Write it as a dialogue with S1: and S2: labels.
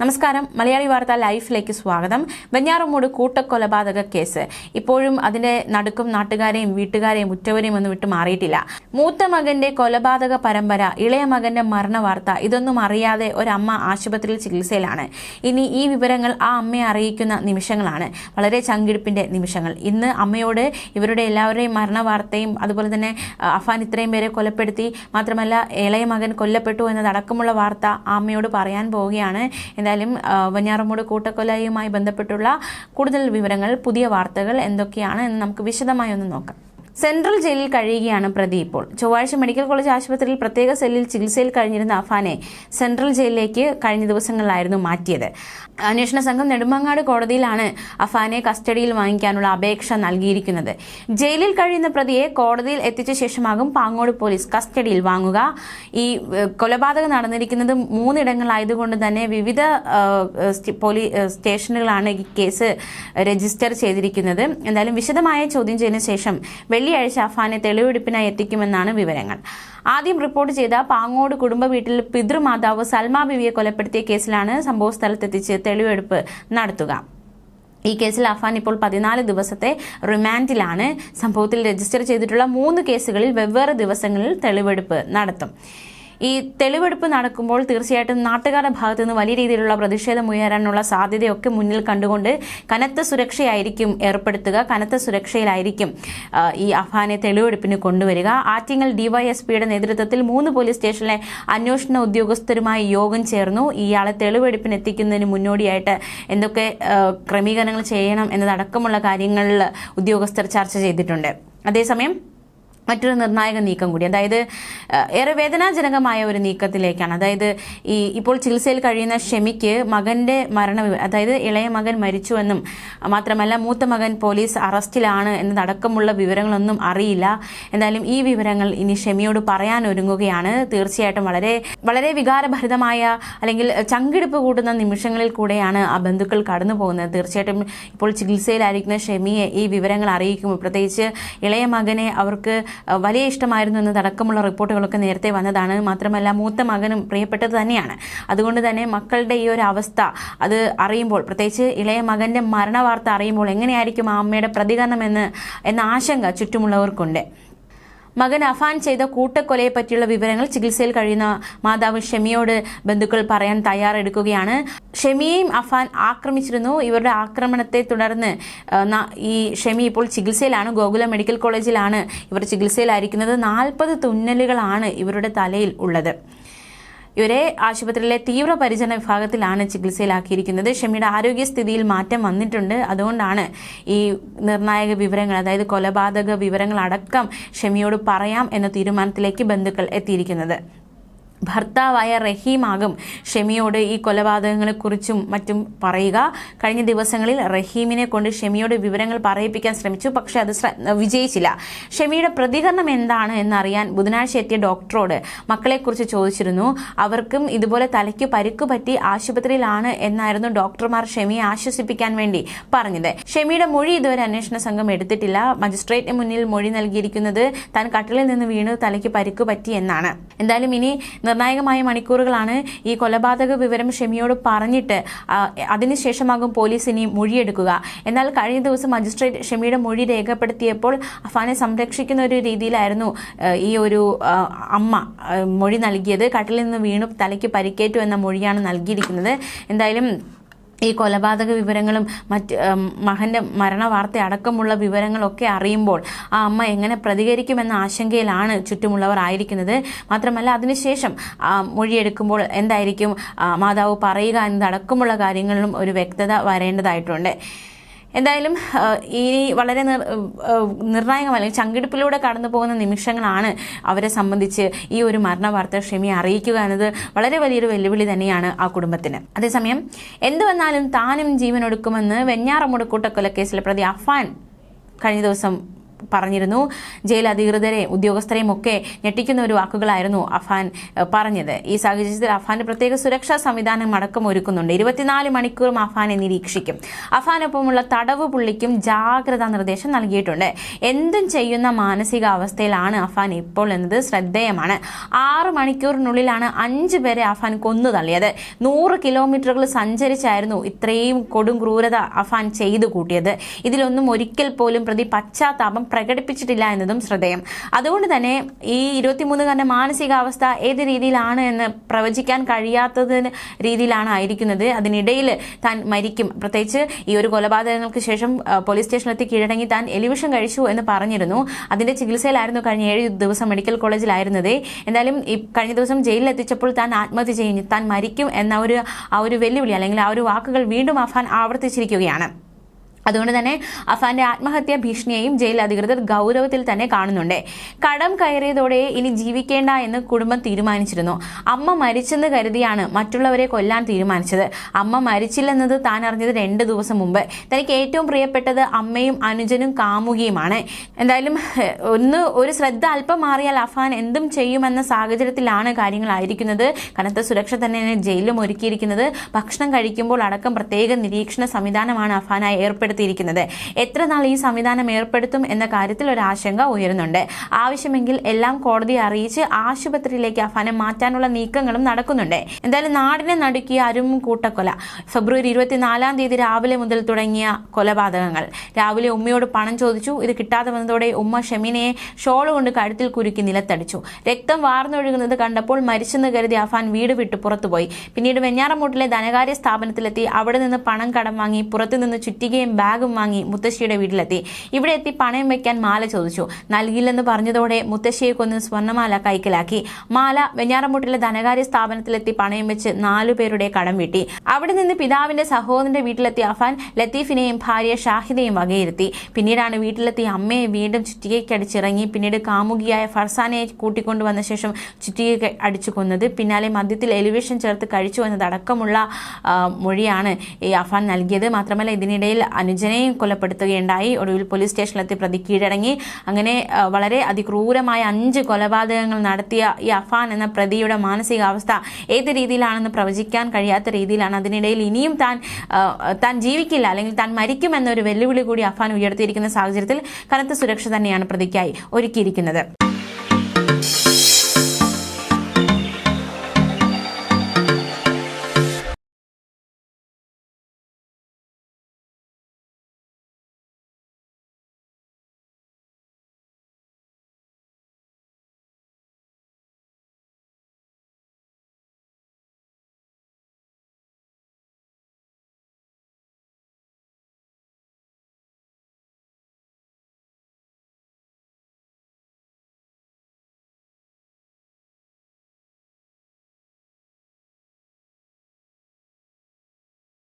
S1: നമസ്കാരം. മലയാളി വാർത്ത ലൈഫിലേക്ക് സ്വാഗതം. വെഞ്ഞാറമൂട് കൂട്ടക്കൊലപാതക കേസ്. ഇപ്പോഴും അതിന്റെ നടുക്കും നാട്ടുകാരെയും വീട്ടുകാരെയും ഉറ്റവരെയും ഒന്നും വിട്ടു മാറിയിട്ടില്ല. മൂത്ത മകന്റെ കൊലപാതക പരമ്പര ഇളയ മകന്റെ മരണ വാർത്ത ഇതൊന്നും അറിയാതെ ഒരമ്മ ആശുപത്രിയിൽ ചികിത്സയിലാണ്. ഇനി ഈ വിവരങ്ങൾ ആ അമ്മയെ അറിയിക്കുന്ന നിമിഷങ്ങളാണ്. വളരെ ചങ്കിടിപ്പിന്റെ നിമിഷങ്ങൾ. ഇന്ന് അമ്മയോട് ഇവരുടെ എല്ലാവരുടെയും മരണ വാർത്തയും അതുപോലെ തന്നെ അഫാൻ ഇത്രയും പേരെ കൊലപ്പെടുത്തി മാത്രമല്ല ഇളയ മകൻ കൊല്ലപ്പെട്ടു എന്നതടക്കമുള്ള വാർത്ത ആ അമ്മയോട് പറയാൻ പോവുകയാണ്. എന്തായാലും വഞ്ഞാറമൂട് കൂട്ടക്കൊലയുമായി ബന്ധപ്പെട്ടുള്ള കൂടുതൽ വിവരങ്ങൾ പുതിയ വാർത്തകൾ എന്തൊക്കെയാണ് എന്ന് നമുക്ക് വിശദമായി ഒന്ന് നോക്കാം. സെൻട്രൽ ജയിലിൽ കഴിയുകയാണ് പ്രതി ഇപ്പോൾ. ചൊവ്വാഴ്ച മെഡിക്കൽ കോളേജ് ആശുപത്രിയിൽ പ്രത്യേക സെല്ലിൽ ചികിത്സയിൽ കഴിഞ്ഞിരുന്ന അഫാനെ സെൻട്രൽ ജയിലിലേക്ക് കഴിഞ്ഞ ദിവസങ്ങളിലായിരുന്നു മാറ്റിയത്. അന്വേഷണ സംഘം നെടുമങ്ങാട് കോടതിയിലാണ് അഫാനെ കസ്റ്റഡിയിൽ വാങ്ങിക്കാനുള്ള അപേക്ഷ നൽകിയിരിക്കുന്നത്. ജയിലിൽ കഴിയുന്ന പ്രതിയെ കോടതിയിൽ എത്തിച്ച ശേഷമാകും പാങ്ങോട് പോലീസ് കസ്റ്റഡിയിൽ വാങ്ങുക. ഈ കൊലപാതകം നടന്നിരിക്കുന്നത് മൂന്നിടങ്ങളായതുകൊണ്ട് തന്നെ വിവിധ പോലീസ് സ്റ്റേ- സ്റ്റേഷനുകളാണ് ഈ കേസ് രജിസ്റ്റർ ചെയ്തിരിക്കുന്നത്. എന്തായാലും വിശദമായ ചോദ്യം ചെയ്തതിനു ശേഷം വെള്ളിയാഴ്ച അഫാനെ തെളിവെടുപ്പിനായി എത്തിക്കുമെന്നാണ് വിവരങ്ങൾ. ആദ്യം റിപ്പോർട്ട് ചെയ്ത പാങ്ങോട് കുടുംബ വീട്ടിൽ പിതൃമാതാവ് സൽമാ ബിവിയെ കൊലപ്പെടുത്തിയ കേസിലാണ് സംഭവ സ്ഥലത്തെത്തിച്ച് തെളിവെടുപ്പ് നടത്തുക. ഈ കേസിൽ അഫാൻ ഇപ്പോൾ പതിനാല് ദിവസത്തെ റിമാൻഡിലാണ്. സംഭവത്തിൽ രജിസ്റ്റർ ചെയ്തിട്ടുള്ള മൂന്ന് കേസുകളിൽ വെവ്വേറെ ദിവസങ്ങളിൽ തെളിവെടുപ്പ് നടത്തും. ഈ തെളിവെടുപ്പ് നടക്കുമ്പോൾ തീർച്ചയായിട്ടും നാട്ടുകാരുടെ ഭാഗത്തു നിന്ന് വലിയ രീതിയിലുള്ള പ്രതിഷേധം ഉയരാനുള്ള സാധ്യതയൊക്കെ മുന്നിൽ കണ്ടുകൊണ്ട് കനത്ത സുരക്ഷയായിരിക്കും ഏർപ്പെടുത്തുക കനത്ത സുരക്ഷയിലായിരിക്കും ഈ അഫാനെ തെളിവെടുപ്പിന് കൊണ്ടുവരിക. ആറ്റിങ്ങൽ ഡിവൈഎസ്പിയുടെ നേതൃത്വത്തിൽ മൂന്ന് പോലീസ് സ്റ്റേഷനിലെ അന്വേഷണ ഉദ്യോഗസ്ഥരുമായി യോഗം ചേർന്നു. ഇയാളെ തെളിവെടുപ്പിന് എത്തിക്കുന്നതിന് മുന്നോടിയായിട്ട് എന്തൊക്കെ ക്രമീകരണങ്ങൾ ചെയ്യണം എന്നതടക്കമുള്ള കാര്യങ്ങളിൽ ഉദ്യോഗസ്ഥർ ചർച്ച ചെയ്തിട്ടുണ്ട്. അതേസമയം മറ്റൊരു നിർണായക നീക്കം കൂടി. അതായത് ഏറെ വേദനാജനകമായ ഒരു നീക്കത്തിലേക്കാണ്. അതായത് ഈ ഇപ്പോൾ ചികിത്സയിൽ കഴിയുന്ന ഷെമിക്ക് മകന്റെ മരണ അതായത് ഇളയ മകൻ മരിച്ചുവെന്നും മാത്രമല്ല മൂത്ത മകൻ പോലീസ് അറസ്റ്റിലാണ് എന്നതടക്കമുള്ള വിവരങ്ങളൊന്നും അറിയില്ല. എന്തായാലും ഈ വിവരങ്ങൾ ഇനി ഷെമിയോട് പറയാൻ ഒരുങ്ങുകയാണ് തീർച്ചയായിട്ടും വളരെ വളരെ വികാരഭരിതമായ അല്ലെങ്കിൽ ചങ്കിടിപ്പ് കൂട്ടുന്ന നിമിഷങ്ങളിൽ കൂടെയാണ് ആ ബന്ധുക്കൾ കടന്നു പോകുന്നത് തീർച്ചയായിട്ടും ഇപ്പോൾ ചികിത്സയിലായിരിക്കുന്ന ഷെമിയെ ഈ വിവരങ്ങൾ അറിയിക്കുമ്പോൾ പ്രത്യേകിച്ച് ഇളയ മകനെ അവർക്ക് വലിയ ഇഷ്ടമായിരുന്നു എന്നതടക്കമുള്ള റിപ്പോർട്ടുകളൊക്കെ നേരത്തെ വന്നതാണ്. മാത്രമല്ല മൂത്ത മകനും പ്രിയപ്പെട്ടത് തന്നെയാണ്. അതുകൊണ്ട് തന്നെ മക്കളുടെ ഈ ഒരു അവസ്ഥ അത് അറിയുമ്പോൾ പ്രത്യേകിച്ച് ഇളയ മകന്റെ മരണവാർത്ത അറിയുമ്പോൾ എങ്ങനെയായിരിക്കും ആ അമ്മയുടെ പ്രതികരണം എന്ന് എന്ന ആശങ്ക ചുറ്റുമുള്ളവർക്കുണ്ട്. മകൻ അഫാൻ ചെയ്ത കൂട്ടക്കൊലയെ പറ്റിയുള്ള വിവരങ്ങൾ ചികിത്സയിൽ കഴിയുന്ന മാതാവ് ഷെമിയോട് ബന്ധുക്കൾ പറയാൻ തയ്യാറെടുക്കുകയാണ്. ഷെമിയെയും അഫാൻ ആക്രമിച്ചിരുന്നു. ഇവരുടെ ആക്രമണത്തെ തുടർന്ന് ഈ ഷെമി ഇപ്പോൾ ചികിത്സയിലാണ്. ഗോകുലം മെഡിക്കൽ കോളേജിലാണ് ഇവർ ചികിത്സയിലായിരിക്കുന്നത്. നാൽപ്പത് തുന്നലുകളാണ് ഇവരുടെ തലയിൽ ഉള്ളത്. ഇവരെ ആശുപത്രിയിലെ തീവ്രപരിചരണ വിഭാഗത്തിലാണ് ചികിത്സയിലാക്കിയിരിക്കുന്നത്. ഷമിയുടെ ആരോഗ്യസ്ഥിതിയിൽ മാറ്റം വന്നിട്ടുണ്ട്. അതുകൊണ്ടാണ് ഈ നിർണായക വിവരങ്ങൾ അതായത് കൊലപാതക വിവരങ്ങൾ അടക്കം ഷമിയോട് പറയാം എന്ന തീരുമാനത്തിലേക്ക് ബന്ധുക്കൾ എത്തിയിരിക്കുന്നത്. ഭർത്താവായ റഹീമാകും ഷെമിയോട് ഈ കൊലപാതകങ്ങളെക്കുറിച്ചും മറ്റും പറയുക. കഴിഞ്ഞ ദിവസങ്ങളിൽ റഹീമിനെ കൊണ്ട് ഷെമിയോട് വിവരങ്ങൾ പറയിപ്പിക്കാൻ ശ്രമിച്ചു. പക്ഷേ അത് വിജയിച്ചില്ല. ഷെമിയുടെ പ്രതികരണം എന്താണ് എന്നറിയാൻ ബുധനാഴ്ച എത്തിയ ഡോക്ടറോട് മക്കളെക്കുറിച്ച് ചോദിച്ചിരുന്നു. അവർക്കും ഇതുപോലെ തലയ്ക്ക് പരിക്ക് പറ്റി ആശുപത്രിയിലാണ് എന്നായിരുന്നു ഡോക്ടർമാർ ഷെമിയെ ആശ്വസിപ്പിക്കാൻ വേണ്ടി പറഞ്ഞത്. ഷെമിയുടെ മൊഴി ഇതുവരെ അന്വേഷണ സംഘം എടുത്തിട്ടില്ല. മജിസ്ട്രേറ്റിന് മുന്നിൽ മൊഴി നൽകിയിരിക്കുന്നത് താൻ കട്ടിലിൽ നിന്ന് വീണ് തലയ്ക്ക് പരിക്ക് പറ്റി എന്നാണ്. എന്തായാലും ഇനി നിർണായകമായ മണിക്കൂറുകളാണ് ഈ കൊലപാതക വിവരം ഷെമിയോട് പറഞ്ഞിട്ട് അതിനുശേഷമാകും പോലീസ് ഇനി മൊഴിയെടുക്കുക. എന്നാൽ കഴിഞ്ഞ ദിവസം മജിസ്ട്രേറ്റ് ഷെമിയുടെ മൊഴി രേഖപ്പെടുത്തിയപ്പോൾ അഫാനെ സംരക്ഷിക്കുന്ന ഒരു രീതിയിലായിരുന്നു ഈ ഒരു അമ്മ മൊഴി നൽകിയത്. കട്ടിലിൽ നിന്ന് വീണു തലയ്ക്ക് പരിക്കേറ്റു എന്ന മൊഴിയാണ് നൽകിയിരിക്കുന്നത്. എന്തായാലും ഈ കൊലപാതക വിവരങ്ങളും മറ്റ് മകന്റെ മകന്റെ മരണ വാർത്ത അടക്കമുള്ള വിവരങ്ങളൊക്കെ അറിയുമ്പോൾ ആ അമ്മ എങ്ങനെ പ്രതികരിക്കുമെന്ന ആശങ്കയിലാണ് ചുറ്റുമുള്ളവർ ആയിരിക്കുന്നത്. മാത്രമല്ല അതിനുശേഷം മൊഴിയെടുക്കുമ്പോൾ എന്തായിരിക്കും മാതാവ് പറയുക എന്നതടക്കമുള്ള കാര്യങ്ങളിലും ഒരു വ്യക്തത വരേണ്ടതായിട്ടുണ്ട്. എന്തായാലും ഇനി വളരെ നിർ ആ, നിർണായകമല്ല ചങ്കിടിപ്പിലൂടെ കടന്നു പോകുന്ന നിമിഷങ്ങളാണ് അവരെ സംബന്ധിച്ച് ഈ ഒരു മരണ വാർത്ത ഷെമി അറിയിക്കുക എന്നത് വളരെ വലിയൊരു വെല്ലുവിളി തന്നെയാണ് ആ കുടുംബത്തിന്. അതേസമയം എന്തു വന്നാലും താനും ജീവനൊടുക്കുമെന്ന് വെഞ്ഞാറമുട് കൂട്ടക്കൊലക്കേസിലെ പ്രതി അഫാൻ കഴിഞ്ഞ ദിവസം പറഞ്ഞിരുന്നു. ജയിൽ അധികൃതരെയും ഉദ്യോഗസ്ഥരെയും ഒക്കെ ഞെട്ടിക്കുന്ന ഒരു വാക്കുകളായിരുന്നു അഫാൻ പറഞ്ഞത്. ഈ സാഹചര്യത്തിൽ അഫാന്റെ പ്രത്യേക സുരക്ഷാ സംവിധാനം അടക്കം ഒരുക്കുന്നുണ്ട്. ഇരുപത്തിനാല് മണിക്കൂറും അഫാനെ നിരീക്ഷിക്കും. അഫാനൊപ്പമുള്ള തടവ് പുള്ളിക്കും ജാഗ്രതാ നിർദ്ദേശം നൽകിയിട്ടുണ്ട്. എന്തും ചെയ്യുന്ന മാനസികാവസ്ഥയിലാണ് അഫാൻ ഇപ്പോൾ എന്നത് ശ്രദ്ധേയമാണ്. ആറ് മണിക്കൂറിനുള്ളിലാണ് അഞ്ച് പേരെ അഫാൻ കൊന്നു തള്ളിയത്. നൂറ് കിലോമീറ്ററുകൾ സഞ്ചരിച്ചായിരുന്നു ഇത്രയും കൊടും ക്രൂരത അഫാൻ ചെയ്തു കൂട്ടിയത്. ഇതിലൊന്നും ഒരിക്കൽ പോലും പ്രതി പശ്ചാത്താപം പ്രകടിപ്പിച്ചിട്ടില്ല എന്നതും ശ്രദ്ധേയം. അതുകൊണ്ട് തന്നെ ഈ ഇരുപത്തിമൂന്നുകാരന്റെ മാനസികാവസ്ഥ ഏത് രീതിയിലാണ് എന്ന് പ്രവചിക്കാൻ കഴിയാത്തതിന് രീതിയിലാണ് ആയിരിക്കുന്നത്. അതിനിടയിൽ താൻ മരിക്കും. പ്രത്യേകിച്ച് ഈ ഒരു കൊലപാതകങ്ങൾക്ക് ശേഷം പോലീസ് സ്റ്റേഷനിലെത്തി കീഴടങ്ങി താൻ എലിവിഷൻ കഴിച്ചു എന്ന് പറഞ്ഞിരുന്നു. അതിന്റെ ചികിത്സയിലായിരുന്നു കഴിഞ്ഞ ഏഴ് ദിവസം മെഡിക്കൽ കോളേജിലായിരുന്നത്. എന്തായാലും ഈ കഴിഞ്ഞ ദിവസം ജയിലിൽ എത്തിച്ചപ്പോൾ താൻ ആത്മഹത്യ ചെയ്യും. താൻ മരിക്കും എന്ന ഒരു ആ ഒരു വെല്ലുവിളി അല്ലെങ്കിൽ ആ ഒരു വാക്കുകൾ വീണ്ടും അഫാൻ ആവർത്തിച്ചിരിക്കുകയാണ്. അതുകൊണ്ട് തന്നെ അഫാന്റെ ആത്മഹത്യാ ഭീഷണിയെയും ജയിൽ അധികൃതർ ഗൗരവത്തിൽ തന്നെ കാണുന്നുണ്ട്. കടം കയറിയതോടെ ഇനി ജീവിക്കേണ്ട എന്ന് കുടുംബം തീരുമാനിച്ചിരുന്നു. അമ്മ മരിച്ചെന്ന് കരുതിയാണ് മറ്റുള്ളവരെ കൊല്ലാൻ തീരുമാനിച്ചത്. അമ്മ മരിച്ചില്ലെന്നത് താൻ അറിഞ്ഞത് രണ്ട് ദിവസം മുമ്പ്. തനിക്ക് ഏറ്റവും പ്രിയപ്പെട്ടത് അമ്മയും അനുജനും കാമുകിയുമാണ്. എന്തായാലും ഒന്ന് ഒരു ശ്രദ്ധ അല്പം മാറിയാൽ അഫാൻ എന്തും ചെയ്യുമെന്ന സാഹചര്യത്തിലാണ് കാര്യങ്ങളായിരിക്കുന്നത്. കനത്ത സുരക്ഷ തന്നെ ജയിലും ഒരുക്കിയിരിക്കുന്നത്. ഭക്ഷണം കഴിക്കുമ്പോൾ അടക്കം പ്രത്യേക നിരീക്ഷണ സംവിധാനമാണ് അഫാനായി ഏർപ്പെടുത്തിയിരിക്കുന്നത് എത്ര നാൾ ഈ സംവിധാനം ഏർപ്പെടുത്തും എന്ന കാര്യത്തിൽ ഒരു ആശങ്ക ഉയരുന്നുണ്ട്. ആവശ്യമെങ്കിൽ എല്ലാം കോടതിയെ അറിയിച്ച് ആശുപത്രിയിലേക്ക് അഫാനെ മാറ്റാനുള്ള നീക്കങ്ങളും നടക്കുന്നുണ്ട്. എന്തായാലും നാടിനെ നടുക്കിയ അരും കൂട്ടക്കൊല. ഫെബ്രുവരി ഇരുപത്തിനാലാം തീയതി രാവിലെ മുതൽ തുടങ്ങിയ കൊലപാതകങ്ങൾ. രാവിലെ ഉമ്മയോട് പണം ചോദിച്ചു. ഇത് കിട്ടാതെ വന്നതോടെ ഉമ്മ ഷെമീനയെ ഷോൾ കൊണ്ട് കഴുത്തിൽ കുരുക്കി നിലത്തടിച്ചു. രക്തം വാർന്നൊഴുകുന്നത് കണ്ടപ്പോൾ മരിച്ചെന്ന് കരുതി അഫാൻ വീട് വിട്ട് പുറത്തുപോയി. പിന്നീട് വെഞ്ഞാറമൂട്ടിലെ ധനകാര്യ സ്ഥാപനത്തിലെത്തി. അവിടെ നിന്ന് പണം കടം വാങ്ങി പുറത്തുനിന്ന് ചുറ്റികയും ബാഗും വാങ്ങി മുത്തശ്ശിയുടെ വീട്ടിലെത്തി. ഇവിടെ എത്തി പണയം വെക്കാൻ മാല ചോദിച്ചു. നൽകിയില്ലെന്ന് പറഞ്ഞതോടെ മുത്തശ്ശിയെ കൊന്ന് സ്വർണമാല കൈക്കലാക്കി. മാല വെഞ്ഞാറമൂട്ടിലെ ധനകാര്യ സ്ഥാപനത്തിലെത്തി പണയം വെച്ച് നാലു പേരുടെ കടം വീട്ടി. അവിടെ നിന്ന് പിതാവിന്റെ സഹോദരന്റെ വീട്ടിലെത്തി അഫാൻ ലത്തീഫിനെയും ഭാര്യ ഷാഹിദയും വകയിരുത്തി. പിന്നീടാണ് വീട്ടിലെത്തി അമ്മയെ വീണ്ടും ചുറ്റികയ്ക്ക് അടിച്ചിറങ്ങി. പിന്നീട് കാമുകിയായ ഫർസാനയെ കൂട്ടിക്കൊണ്ടുവന്ന ശേഷം ചുറ്റിക അടിച്ചു കൊന്നത്. പിന്നാലെ മദ്യത്തിൽ എലിവേഷൻ ചേർത്ത് കഴിച്ചു എന്നതടക്കമുള്ള മൊഴിയാണ് ഈ അഫാൻ നൽകിയത്. മാത്രമല്ല ഇതിനിടയിൽ അനുജനെയും കൊലപ്പെടുത്തുകയുണ്ടായി. ഒടുവിൽ പോലീസ് സ്റ്റേഷനിലെത്തി പ്രതി കീഴടങ്ങി. അങ്ങനെ വളരെ അതിക്രൂരമായ അഞ്ച് കൊലപാതകങ്ങൾ നടത്തിയ ഈ അഫാൻ എന്ന പ്രതിയുടെ മാനസികാവസ്ഥ ഏത് രീതിയിലാണെന്ന് പ്രവചിക്കാൻ കഴിയാത്ത രീതിയിലാണ്. അതിനിടയിൽ ഇനിയും താൻ താൻ ജീവിക്കില്ല അല്ലെങ്കിൽ താൻ മരിക്കുമെന്നൊരു വെല്ലുവിളി കൂടി അഫാൻ ഉയർത്തിയിരിക്കുന്ന സാഹചര്യത്തിൽ കനത്ത സുരക്ഷ തന്നെയാണ് പ്രതിക്കായി ഒരുക്കിയിരിക്കുന്നത്.